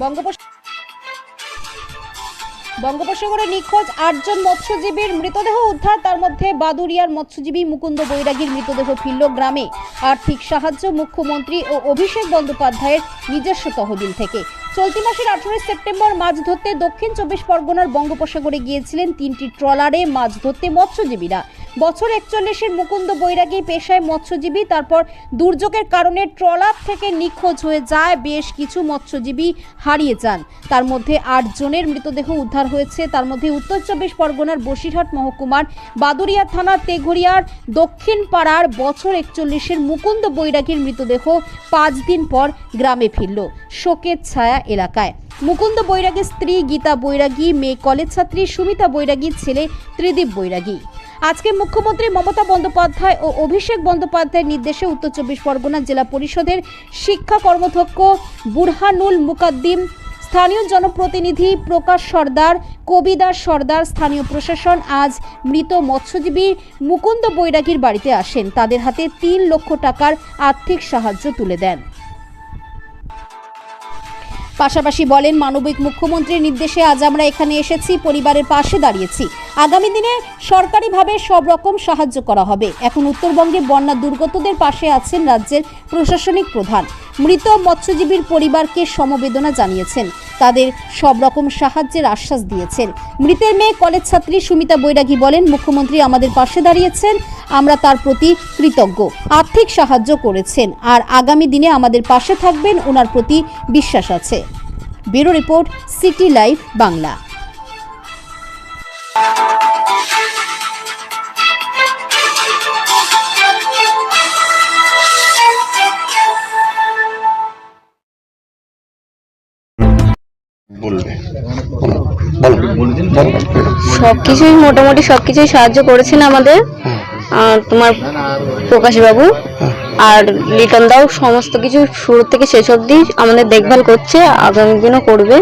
বঙ্গোপসাগর বঙ্গোপসাগরে নিখোঁজ আটজন মৎস্যজীবীর মৃতদেহ উদ্ধার। তার মধ্যে বাদুরিয়ার মৎস্যজীবী মুকুন্দ বৈরাগীর মৃতদেহ ফিরল গ্রামে। আর্থিক সাহায্য মুখ্যমন্ত্রী ও অভিষেক বন্দ্যোপাধ্যায়ের নিজস্ব তহবিল থেকে। চলতি মাসের আঠারোই সেপ্টেম্বর মাছ ধরতে দক্ষিণ চব্বিশ পরগনার বঙ্গোপসাগরে গিয়েছিলেন তিনটি ট্রলারে মাছ ধরতে মৎস্যজীবীরা। বছর একচল্লিশের মুকুন্দ বৈরাগী পেশায় মৎস্যজীবী, তারপর দুর্যোগের কারণে ট্রলার থেকে নিখোঁজ হয়ে যায় বেশ কিছু মৎস্যজীবী হারিয়ে যান। তার মধ্যে আট জনের মৃতদেহ উদ্ধার হয়েছে। তার মধ্যে উত্তর চব্বিশ পরগনার বসিরহাট মহকুমার বাদুরিয়া থানার তেঘরিয়ার দক্ষিণ পাড়ার বছর একচল্লিশের মুকুন্দ বৈরাগীর মৃতদেহ পাঁচ দিন পর গ্রামে ফিরল। শোকের ছায়া এলাকায়। মুকুন্দ বৈরাগীর স্ত্রী গীতা বৈরাগী, মেয়ে কলেজ ছাত্রী সুমিতা বৈরাগীর ছেলে ত্রিদীপ বৈরাগী। আজকে মুখ্যমন্ত্রী মমতা বন্দ্যোপাধ্যায় ও অভিষেক বন্দ্যোপাধ্যায়ের নির্দেশে উত্তর চব্বিশ পরগনা জেলা পরিষদের শিক্ষা কর্মধ্যক্ষ বুরহানুল মুকাদ্দিম, স্থানীয় জনপ্রতিনিধি প্রকাশ সর্দার, কবিদাস সর্দার, স্থানীয় প্রশাসন আজ মৃত মৎস্যজীবী মুকুন্দ বৈরাগীর বাড়িতে আসেন। তাদের হাতে তিন লক্ষ টাকার আর্থিক সাহায্য তুলে দেন। পাশাপাশি বলেন মানবিক মুখ্যমন্ত্রীর নির্দেশে আজ আমরা এখানে এসেছি পরিবারের পাশে দাঁড়িয়েছি। আগামী দিনে সরকারিভাবে সব রকম সাহায্য করা হবে। এখন উত্তরবঙ্গে বন্যা দুর্গতদের পাশে আছেন রাজ্যের প্রশাসনিক প্রধান। মৃত মৎস্যজীবীর পরিবারকে সমবেদনা জানিয়েছেন। তাদের সব রকম সাহায্যের আশ্বাস দিয়েছেন। মৃতের মেয়ে কলেজ ছাত্রী সুমিতা বৈরাগী বলেন, মুখ্যমন্ত্রী আমাদের পাশে দাঁড়িয়েছেন। আমরা তার প্রতি কৃতজ্ঞ। আর্থিক সাহায্য করেছেন। আর আগামী দিনে আমাদের পাশে থাকবেন। ওনার প্রতি বিশ্বাস আছে। Bureau report city live Bangla. বলো সবকিছুই মোটামুটি সবকিছুই সাহায্য করেছেন আমাদের। তোমার প্রকাশ বাবু আর লিটন দাও সমস্ত কিছু শুরু থেকে শেষ অবধি আমাদের দেখভাল করছে আগামী দিনও করবে।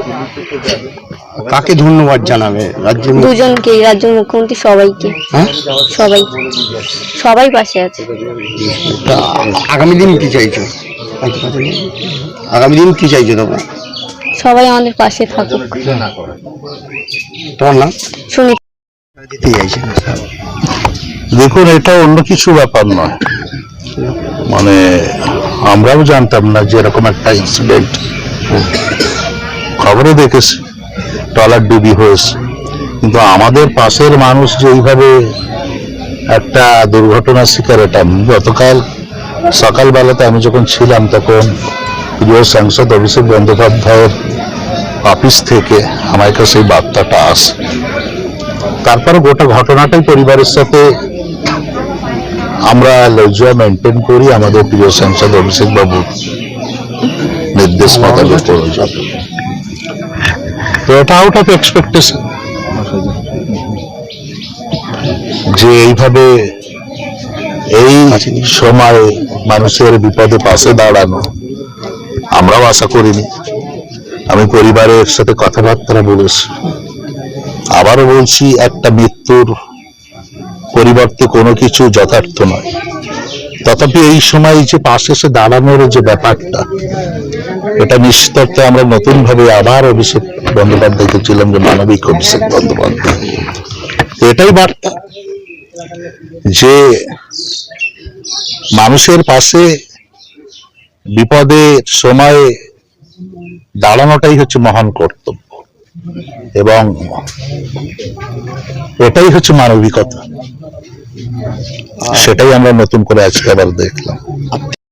কাকে ধন্যবাদ জানাবে রাজ্য দুজনকে রাজ্যের মুখ্যমন্ত্রী সবাইকে। হ্যাঁ? সবাই সবাই পাশে আছে। আগামী দিন কি চাইছো? আগামী দিন কি চাইছো তোমরা? সবাই আমাদের পাশে থাকুক তোমার নাম? সুমিত। দেখুন এটা অন্য কিছু ব্যাপার নয়। মানে আমরাও জানতাম না যে এরকম একটা ইনসিডেন্ট খবরে দেখেছি ট্রলার ডুবি হয়েছে। কিন্তু আমাদের পাশের মানুষ যে এইভাবে একটা দুর্ঘটনার শিকার এটা গতকাল সকালবেলাতে আমি যখন ছিলাম তখন প্রিয় সাংসদ অভিষেক বন্দ্যোপাধ্যায়ের অফিস থেকে আমার কাছে এই বার্তাটা আসে। তারপরে গোটা ঘটনাটাই পরিবারের সাথে আমরা লজ্জা মেনটেন করি, আমাদের প্রিয় সাংসদ অভিষেক বাবু নির্দেশ মোতাবেক তো এটা আউট অফ এক্সপেকটেশন যে এইভাবে এই সময় মানুষের বিপদে পাশে দাঁড়ানো আমরাও আশা করিনি। আমি পরিবারের সাথে কথাবার্তা বলেছি আবারও বলছি, একটা মৃত্যুর পরিবর্তে কোনো কিছু যথার্থ নয়। তথাপি এই সময় যে পাশে এসে দাঁড়ানোর যে ব্যাপারটা, এটা নিশ্চিত আমরা নতুন ভাবে আবার অভিষেক বন্দ্যোপাধ্যায়কে ছিলাম যে মানবিক অভিষেক বন্দ্যোপাধ্যায়। এটাই বার্তা যে মানুষের পাশে বিপদের সময়ে দাঁড়ানোটাই হচ্ছে মহান কর্তব্য। এবং এটাই হচ্ছে মানবিকতা। সেটাই আমরা নতুন করে আজকে আবার দেখলাম।